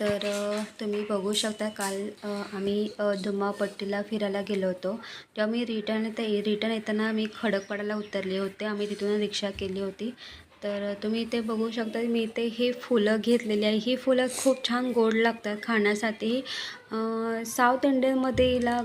तर तुम्ही बघू शकता काल आम्ही धुमापट्टीला फिरायला गेलो होतो. तेव्हा मी रिटर्न ते रिटर्न येताना आम्ही खडकपाडाला उतरले होते. आम्ही तिथून रिक्षा केली होती. तर तुम्ही इथे बघू शकता मी इथे ही फुलं घेतलेली आहे. ही फुलं खूप छान गोड लागतात खाण्यासाठी. साऊथ इंडियनमध्ये हिला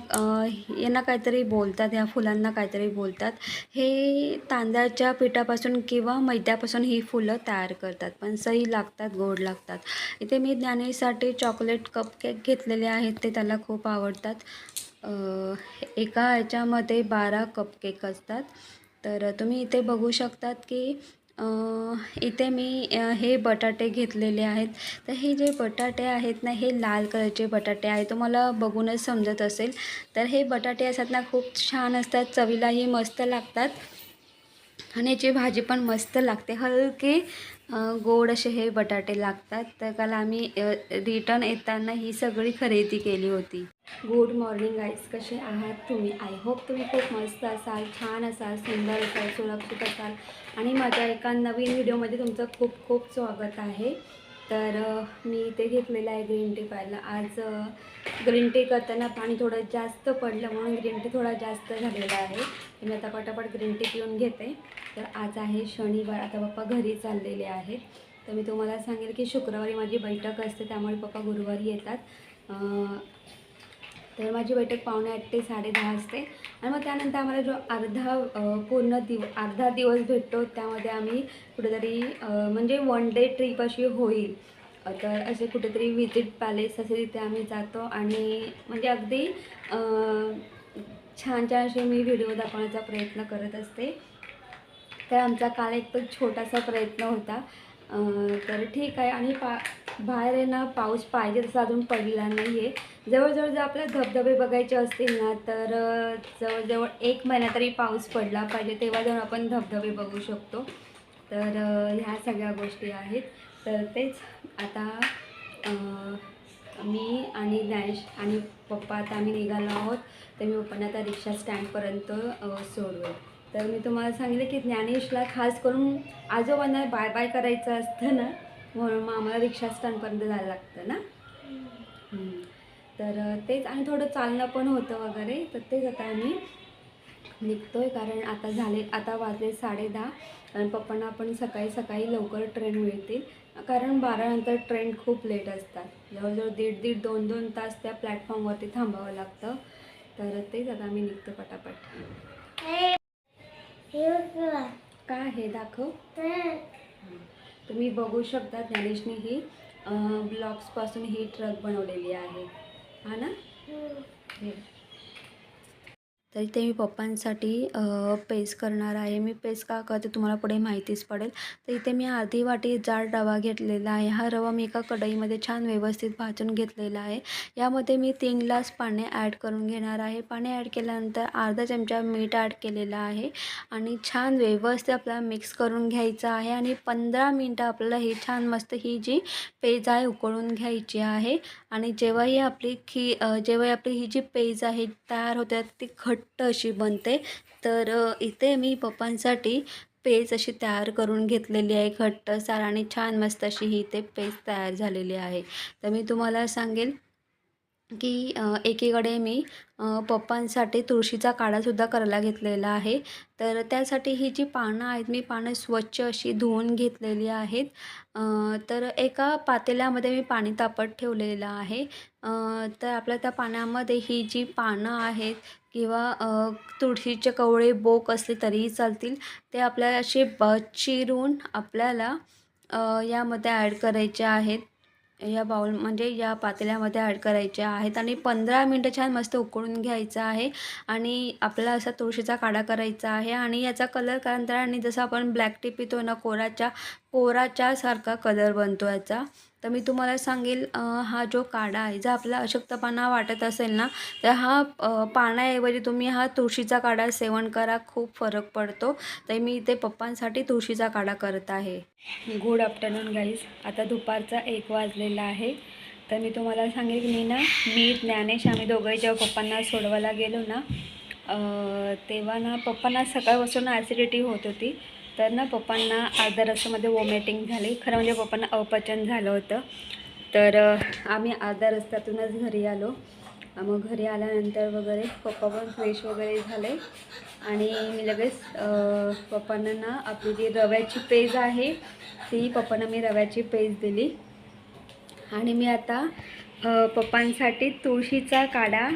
यांना काहीतरी बोलतात ह्या फुलांना काहीतरी बोलतात. हे तांदळाच्या पिठापासून किंवा मैद्यापासून ही फुलं तयार करतात पण सही लागतात गोड लागतात. इथे मी ज्ञानेसाठी चॉकलेट कपकेक घेतलेले आहेत ते त्याला खूप आवडतात. एका ह्याच्यामध्ये बारा कपकेक असतात. तर तुम्ही इथे बघू शकतात की इथे मी हे बटाटे घेतलेले आहेत. तर हे जे बटाटे आहेत ना हे लाल कलरचे बटाटे आहेत. तुम्हाला बघूनच समजत असेल. तर हे बटाटे असतात ना खूप छान असतात. चवीलाही मस्त लागतात. आणि याची भाजी पण मस्त लागते. हलके गोड असे हे बटाटे लागतात. तर काल आम्ही रिटर्न येताना ही सगळी खरेदी केली होती. गुड मॉर्निंग गाईज कसे आहात तुम्ही? आय होप तुम्ही खूप मस्त असाल छान असाल सुंदर असाल सुरक्षित असाल. आणि माझ्या एका नवीन व्हिडिओमध्ये तुमचं खूप खूप स्वागत आहे. तर मी इथे घेतलेलं आहे ग्रीन टी प्यायला आज ग्रीन टी करताना पाणी थोडं जास्त पडलं म्हणून ग्रीन टी थोडा जास्त झालेला आहे. मी आता पटापट ग्रीन टी पिऊन घेते. तर आज आहे शनिवार आता पप्पा घरी चाललेले आहेत. तर मी तुम्हाला सांगेल की शुक्रवारी माझी बैठक असते त्यामुळे पप्पा गुरुवारी येतात. तर माझी बैठक पावणे आठ ते साडेदहा असते. आणि मग त्यानंतर आम्हाला जो अर्धा पूर्ण दिव अर्धा दिवस भेटतो त्यामध्ये आम्ही कुठेतरी म्हणजे वन डे ट्रीप अशी होईल. तर असे कुठेतरी विजिट पॅलेस असे तिथे आम्ही जातो आणि म्हणजे अगदी छान छान असे मी व्हिडिओ दाखवण्याचा प्रयत्न करत असते. तर आमचा काल एक तो छोटासा प्रयत्न होता. तर ठीक आहे. आणि पा बाहेर आहे ना पाऊस पाहिजे तसा अजून पडला नाही आहे जवळजवळ जर आपल्याला धबधबे बघायचे असतील ना तर जवळजवळ एक महिना तरी पाऊस पडला पाहिजे तेव्हा जाऊन आपण धबधबे बघू शकतो. तर ह्या सगळ्या गोष्टी आहेत. तर तेच आता मी आणि ज्ञानेश आणि पप्पा आता आम्ही निघालो आहोत. तर मी पप्पांना आता रिक्षा स्टँडपर्यंत सोडवेल. तर मी तुम्हाला सांगितलं की ज्ञानेशला खास करून आजोबांना बाय बाय करायचं असतं ना म्हणून मग आम्हाला रिक्षा स्टँडपर्यंत जायला लागतं ना. तर तेच आणि थोडं चालणं पण होतं वगैरे तर तेच आता आम्ही निघतो आहे कारण आता झाले आता वाजले साडेदहा आणि पप्पांना पण सकाळी सकाळी लवकर ट्रेन मिळतील. कारण बारानंतर ट्रेन खूप लेट असतात. जवळजवळ दीड दीड दोन दोन तास त्या प्लॅटफॉर्मवरती थांबावं लागतं. तर तेच आता आम्ही निघतो पटापट. काय आहे? दाखव. तुम्ही बघू शकता ज्ञानेशने ही ब्लॉक्सपासून ही ट्रक बनवलेली आहे. हा ना? हे. तर इथे मी पप्पांसाठी पेस्ट करणार आहे. मी पेस्ट का करते तुम्हाला पुढे माहितीच पडेल. तर इथे मी अर्धी वाटी जाड रवा घेतलेला आहे. हा रवा मी एका कढईमध्ये छान व्यवस्थित भाजून घेतलेला आहे. यामध्ये मी तीन ग्लास पाणी ॲड करून घेणार आहे. पाणी ॲड केल्यानंतर अर्धा चमचा मीठ ॲड केलेला आहे आणि छान व्यवस्थित आपल्याला मिक्स करून घ्यायचं आहे आणि पंधरा मिनटं आपल्याला ही छान मस्त ही जी पेज आहे उकळून घ्यायची आहे. आणि जेव्हाही आपली खी जेव्हाही आपली ही जी पेज आहे तयार होते ती घट्ट अशी बनते. तर इथे मी पप्पांसाठी पेज अशी तयार करून घेतलेली आहे घट्टसार आणि छान मस्त अशी ही ते पेज तयार झालेली आहे. तर मी तुम्हाला सांगेल की एकीकडे मी पप्पांसाठी तुळशीचा काढासुद्धा करायला घेतलेला आहे. तर त्यासाठी ही जी पानं आहेत मी पानं स्वच्छ अशी धुवून घेतलेली आहेत. तर एका पातेल्यामध्ये मी पाणी तापत ठेवलेलं आहे. तर आपल्या त्या पाण्यामध्ये ही जी पानं आहेत किंवा तुळशीचे कवळे बोक असले तरीही चालतील ते आपल्याला असे ब चिरून आपल्याला यामध्ये ॲड करायचे आहेत. या बाउल म्हणजे या पातेल्यामध्ये ॲड करायच्या आहेत आणि पंधरा मिनटं छान मस्त उकळून घ्यायचं आहे. आणि आपला असा तुळशीचा काढा करायचा आहे आणि याचा कलर कालांतराने जसं आपण ब्लॅक टी पितो ना कोराच्या कोराच्यासारखा कलर बनतो याचा. तर मी तुम्हाला सांगेल हा जो काढा आहे जर आपला अशक्तपणा वाटत असेल ना तर हा पाण्याऐवजी तुम्ही हा तुळशीचा काढा सेवन करा खूप फरक पडतो. तर मी इथे पप्पांसाठी तुळशीचा काढा करत आहे. गुड आफ्टरनून गाईज आता दुपारचा एक वाजलेला आहे. तर मी तुम्हाला सांगेल की मी ना मी ज्ञानेश आम्ही दोघंही जेव्हा पप्पांना सोडवायला गेलो ना तेव्हा ना पप्पांना सकाळपासून ॲसिडिटी होत होती. तर ना पप्पांना अर्ध्या रस्त्यामध्ये वॉमिटिंग झाली. खरं म्हणजे पप्पांना अपचन झालं होतं. तर आम्ही अर्ध्या रस्त्यातूनच घरी आलो. मग घरी आल्यानंतर वगैरे पप्पा पण फ्रेश वगैरे झाले. आणि मी लगेच पप्पांना ना आपली जी रव्याची पेज आहे ती पप्पांना मी रव्याची पेज दिली. आणि मी आता पप्पांसाठी तुळशीचा काढा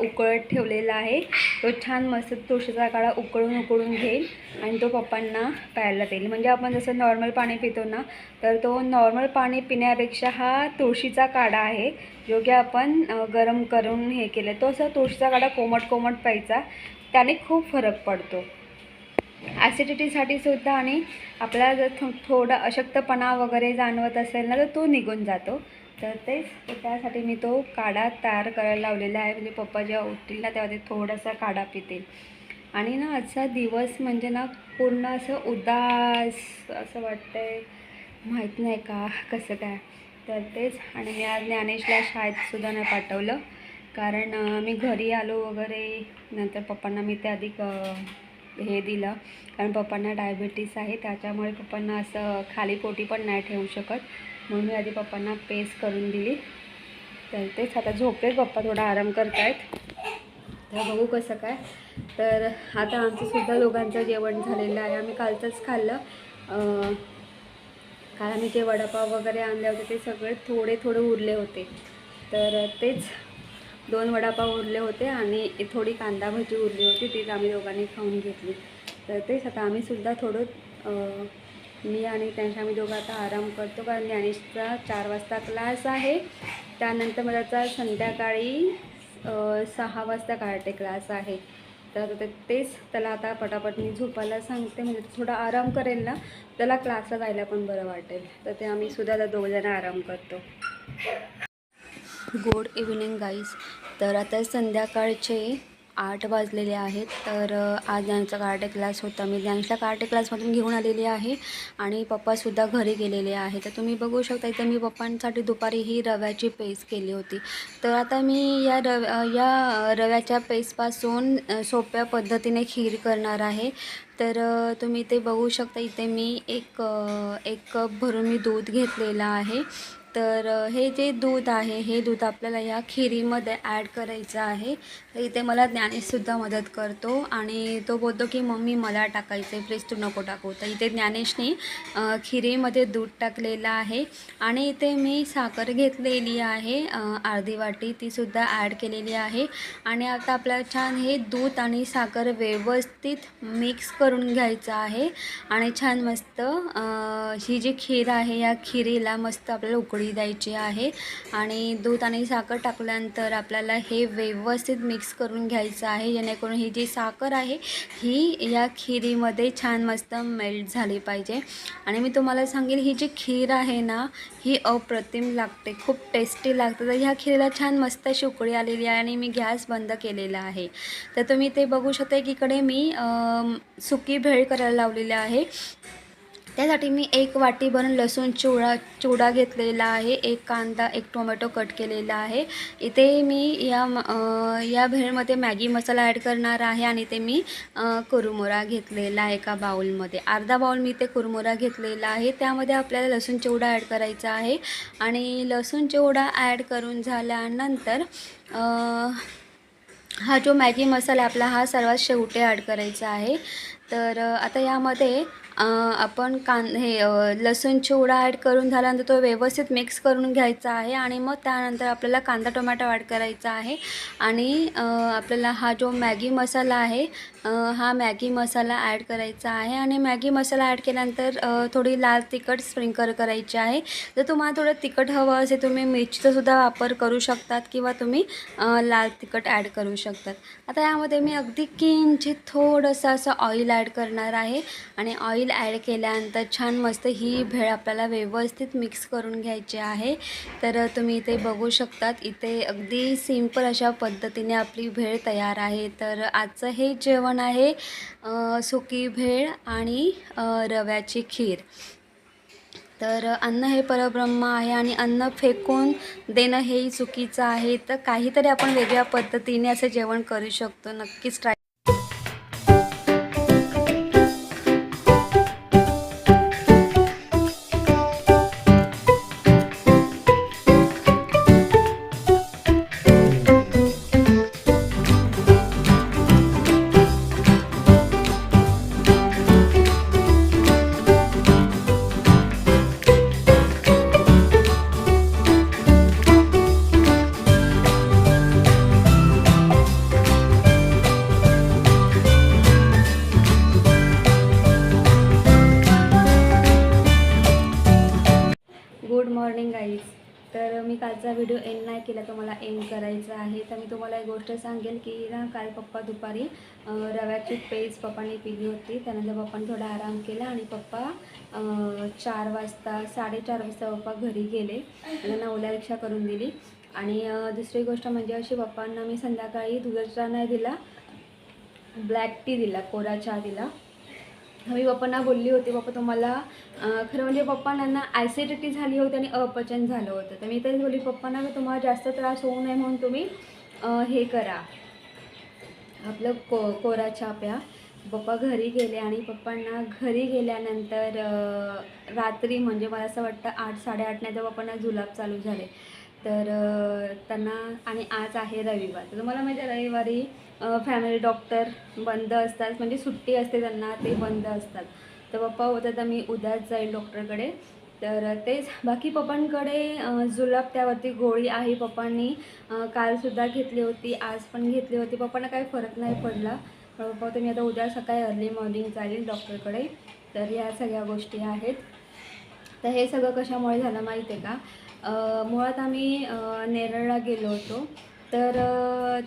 उकळत ठेवलेला आहे. तो छान मस्त तुळशीचा काढा उकळून उकळून घेईल आणि तो पप्पांना प्यायला देईल. म्हणजे आपण जसं नॉर्मल पाणी पितो ना तर तो नॉर्मल पाणी पिण्यापेक्षा हा तुळशीचा काढा आहे जो की आपण गरम करून हे केलं. तो असा तुळशीचा काढा कोमट कोमट प्यायचा. त्याने खूप फरक पडतो. ॲसिडिटीसाठी सुद्धा आणि आपल्याला जर थो थोडा अशक्तपणा वगैरे जाणवत असेल ना तर तो निघून जातो. तर तेच त्यासाठी मी तो काढा तयार करायला लावलेला आहे. म्हणजे पप्पा जेव्हा उठतील ना तेव्हा ते थोडासा काढा पितील. आणि ना आजचा दिवस म्हणजे ना पूर्ण असं उदास असं वाटतंय. माहीत नाही का कसं काय. तर तेच आणि मी आज ज्ञानेशला शाळेतसुद्धा नाही पाठवलं. कारण मी घरी आलो वगैरे. नंतर पप्पांना मी ते अधिक हे दिलं. कारण पप्पांना डायबिटीस आहे त्याच्यामुळे पप्पांना असं खाली पोटी पण नाही ठेवू शकत. म्हणून मी आधी पप्पांना पेस्ट करून दिली. तर तेच आता झोपेत पप्पा थोडा आराम करत आहेत तर बघू कसं काय. तर आता आमचंसुद्धा दोघांचं जेवण झालेलं आहे. आम्ही कालचंच खाल्लं. काल आम्ही जे वडापाव वगैरे आणले होते ते सगळे थोडे थोडे उरले होते. तर तेच दोन वडापाव उरले होते आणि थोडी कांदा भजी उरली होती. तीच आम्ही दोघांनी खाऊन घेतली. तर तेच आता आम्हीसुद्धा थोडं मी आणि त्यांच्या आम्ही दोघं आता आराम करतो कारण ज्ञानेशचा चार वाजता क्लास आहे. त्यानंतर मला संध्याकाळी सहा वाजता कार्टे क्लास आहे. तर आता ते तेच त्याला आता पटापट मी झोपायला सांगते. म्हणजे थोडा आराम करेल ना त्याला क्लासला जायला पण बरं वाटेल. तर ते आम्ही सुद्धा आता दोघंजणं आराम करतो. Good evening guys. तर आता संध्याकाळचे आठ वाजलेले आहेत. तर आज ज्यांचा कराटे क्लास होता. मी ज्यांच्या कराटे क्लासमधून घेऊन आलेली आहे आणि पप्पासुद्धा घरी गेलेले आहे तर तुम्ही बघू शकता इथं मी पप्पांसाठी दुपारी ही रव्याची पेस्ट केली होती. तर आता मी या रव या रव्याच्या पेस्टपासून सोप्या पद्धतीने खीर करणार आहे. तर तुम्ही ते बघू शकता इथे मी एक एक कप भरून मी दूध घेतलेलं आहे. तर हे जे दूध आहे हे दूध आपल्याला या खिरीमध्ये ॲड करायचं आहे. तर इथे मला ज्ञानेशसुद्धा मदत करतो आणि तो बोलतो की मम्मी मला टाकायचं आहे प्लीज तू नको टाकू. तर इथे ज्ञानेशने खिरीमध्ये दूध टाकलेलं आहे आणि इथे मी साखर घेतलेली आहे अर्धी वाटी तीसुद्धा ॲड केलेली आहे आणि आता आपल्याला छान हे दूध आणि साखर व्यवस्थित मिक्स करून घ्यायचं आहे आणि छान मस्त ही जी खीर आहे या खिरीला मस्त आपल्याला उकळी द्यायची आहे आणि दूध आणि साखर टाकल्यानंतर आपल्याला हे व्यवस्थित मिक्स करून घ्यायचं आहे. जेणेकरून ही जी साखर आहे ही या खिरीमध्ये छान मस्त मेल्ट झाली पाहिजे. आणि मी तुम्हाला सांगेल ही जी खीर आहे ना ही अप्रतिम लागते. खूप टेस्टी लागते. तर ह्या खिरीला छान मस्त अशी उकळी आलेली आहे आणि मी गॅस बंद केलेला आहे. तर तुम्ही ते बघू शकता की इकडे मी सुकी भेळ करायला लावलेली आहे. त्यासाठी मी एक वाटी भरून लसूण चिवडा चिवडा घेतलेला आहे. एक कांदा एक टोमॅटो कट केलेला आहे. इथे मी या म- या भेळमध्ये मॅगी मसाला ॲड करणार आहे आणि ते मी कुरमुरा घेतलेला आहे एका बाउलमध्ये. अर्धा बाउल मी ते कुरमुरा घेतलेला आहे. त्यामध्ये आपल्याला लसूण चिवडा ॲड करायचा आहे. आणि लसूण चिवडा ॲड करून झाल्यानंतर हा जो मॅगी मसाला आपला हा सर्वात शेवटी ॲड करायचा आहे. तर आता यामध्ये आपण कां हे लसूण चिवडा ॲड करून झाल्यानंतर तो व्यवस्थित मिक्स करून घ्यायचा आहे आणि मग त्यानंतर आपल्याला कांदा टोमॅटो ॲड करायचा आहे. आणि आपल्याला हा जो मॅगी मसाला आहे हा मॅगी मसाला ॲड करायचा आहे. आणि मॅगी मसाला ॲड केल्यानंतर थोडी लाल तिखट स्प्रिंकर करायची आहे. जर तुम्हाला थोडं तिखट हवं असेल तुम्ही मिरचीचासुद्धा वापर करू शकतात किंवा तुम्ही लाल तिखट ॲड करू शकतात. आता यामध्ये मी अगदी किंचित थोडंसं असं ऑइल ॲड करणार आहे. आणि ऑइल ॲड केल्यानंतर छान मस्त ही भेळ आपल्याला व्यवस्थित मिक्स करून घ्यायची आहे. तर तुम्ही इथे बघू शकतात इथे अगदी सिंपल अशा पद्धतीने आपली भेळ तयार आहे. तर आजचं हे जेवण आहे सुकी भेळ आणि रव्याची खीर. तर अन्न हे परब्रह्म आहे आणि अन्न फेकून देणं हेही चुकीचं आहे. तर काहीतरी आपण वेगळ्या पद्धतीने असं जेवण करू शकतो. नक्कीच ट्राय आजचा व्हिडिओ एंड नाही केला तर मला एंड करायचा आहे. तर मी तुम्हाला एक गोष्ट सांगेल की ना काल पप्पा दुपारी रव्याची पेज पप्पाने पिली होती. त्यानंतर पप्पाने थोडा आराम केला आणि पप्पा चार वाजता साडेचार वाजता पप्पा घरी गेले त्यांना ओला रिक्षा करून दिली. आणि दुसरी गोष्ट म्हणजे अशी पप्पांना मी संध्याकाळी दुधाचा नाही दिला ब्लॅक टी दिला कोरा चहा दिला. मी पप्पांना बोलली होती पप्पा तुम्हाला खरं म्हणजे पप्पांना ॲसिडिटी झाली होती आणि अपचन झालं होतं. तर मी तेच बोलली पप्पांना की तुम्हाला जास्त त्रास होऊ नये म्हणून तुम्ही हे करा. आपलं को कोरा छाप्या. पप्पा घरी गेले आणि पप्पांना घरी गेल्यानंतर रात्री म्हणजे मला असं वाटतं आठ साडेआठ नाही तर पप्पांना जुलाब चालू झाले. तर त्यांना आणि आज आहे रविवार. तर तुम्हाला माहिती आहे रविवारी फॅमिली डॉक्टर बंद असतात. म्हणजे सुट्टी असते त्यांना ते बंद असतात. तर पप्पा होतं तर मी उद्याच जाईल डॉक्टरकडे तर तेच बाकी पप्पांकडे जुलाब त्यावरती गोळी आहे पप्पांनी. कालसुद्धा घेतली होती आज पण घेतली होती. पप्पांना काही फरक नाही पडला. पण पप्पा तुम्ही आता उद्या सकाळी अर्ली मॉर्निंग चालेल डॉक्टरकडे तर या सगळ्या गोष्टी आहेत. तर हे सगळं कशामुळे झालं माहीत आहे का? मुळात आम्ही नेरळला गेलो होतो. तर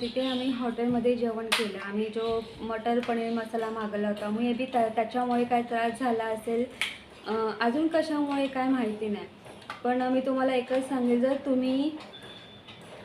तिथे आम्ही हॉटेलमध्ये जेवण केलं. आम्ही जो मटर पनीर मसाला मागवला होता मे बी त्या त्याच्यामुळे काय त्रास झाला असेल? अजून कशामुळे काय माहिती नाही. पण मी तुम्हाला एकच सांगेल जर तुम्ही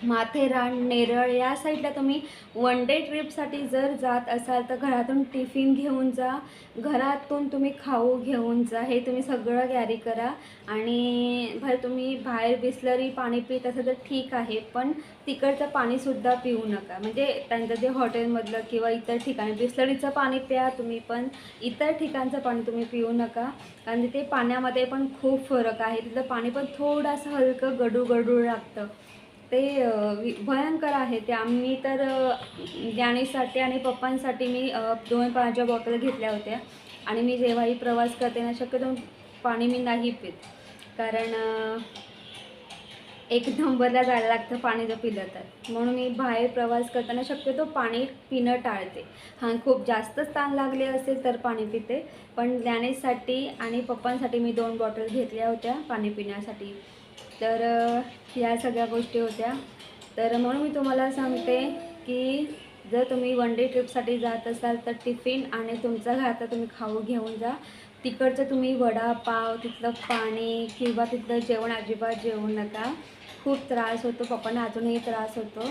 माथेरान नेरळ या साईडला तुम्ही वन डे ट्रिपसाठी जर जात असाल तर घरातून टिफिन घेऊन जा. घरातून तुम्ही खाऊ घेऊन जा. हे तुम्ही सगळं कॅरी करा. आणि भर तुम्ही बाहेर बिसलरी पाणी पित असाल तर ठीक आहे पण तिकडचं पाणीसुद्धा पिऊ नका. म्हणजे त्यांचं जे हॉटेलमधलं किंवा इतर ठिकाणी बिसलरीचं पाणी प्या तुम्ही पण इतर ठिकाणचं पाणी तुम्ही पिऊ नका. कारण तिथे पाण्यामध्ये पण खूप फरक आहे. तिथलं पाणी पण थोडंसं हलकं गडू गडू लागतं. ते भयंकर आहे ते. आम्ही तर ज्ञानेशसाठी ज्ञानीसाठी आणि पप्पांसाठी मी दोन पाण्याच्या बॉटल घेतल्या होत्या. आणि मी जेव्हाही प्रवास करते ना शक्यतो पाणी मी नाही पित. कारण एक नंबरला जायला लागतं पाणी जर पिलं तर. म्हणून मी बाहेर प्रवास करताना शक्यतो पाणी पिणं टाळते. हां खूप जास्तच ताण लागले असेल तर पाणी पिते. पण ज्ञानेशसाठी आणि पप्पांसाठी मी दोन बॉटल घेतल्या होत्या पाणी पिण्यासाठी. तर ह्या या सगळ्या गोष्टी होत्या. तर म्हणून मी तुम्हाला सांगते की जर तुम्ही वन डे ट्रिपसाठी जात असाल तर टिफिन आणि तुमचं घाता तुम्ही खाऊ घेऊन जा. तिकडचं तुम्ही वडापाव तिथलं पाणी किंवा तिथलं जेवण अजिबात जेवू नका. खूप त्रास होतो पप्पांना अजूनही त्रास होतो.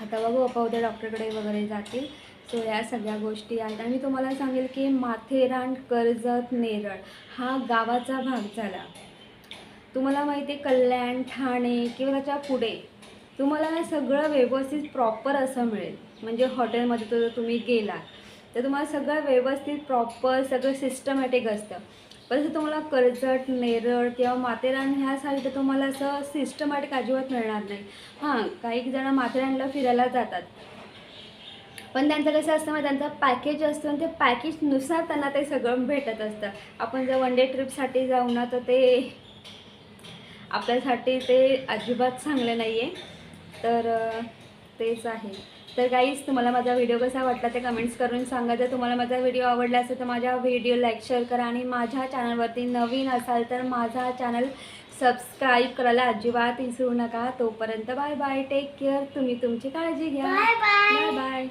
आता बघू पप्पा उद्या डॉक्टरकडे वगैरे जातील. सो या सगळ्या गोष्टी आहेत. आणि मी तुम्हाला सांगेल की माथेरान कर्जत नेरळ हा गावाचा भाग झाला. तुम्हाला माहिती आहे कल्याण ठाणे किंवा त्याच्या पुढे तुम्हाला ना सगळं व्यवस्थित प्रॉपर असं मिळेल. म्हणजे हॉटेलमध्ये तो जर तुम्ही गेला तर तुम्हाला सगळं व्यवस्थित प्रॉपर सगळं सिस्टमॅटिक असतं. पण तुम्हाला कर्जत नेरळ किंवा माथेरान ह्या तर तुम्हाला असं सिस्टमॅटिक अजिबात मिळणार नाही. हां काही जण माथेरानला फिरायला जातात. पण त्यांचं कसं असतं मग त्यांचं पॅकेज असतं आणि ते पॅकेजनुसार त्यांना ते सगळं भेटत असतं. आपण जर वन डे ट्रिपसाठी जाऊ ना तर ते आपल्यासाठी ते अजिबात चांगलं नाही आहे तर तेच आहे. तर काहीच तुम्हाला माझा व्हिडिओ कसा वाटला ते कमेंट्स करून सांगा. जर तुम्हाला माझा व्हिडिओ आवडला असेल तर माझ्या व्हिडिओ लाईक शेअर करा आणि माझ्या चॅनलवरती नवीन असाल तर माझा चॅनल सबस्क्राईब करायला अजिबात विसरू नका. तोपर्यंत बाय बाय टेक केअर तुम्ही तुमची काळजी घ्या. Bye bye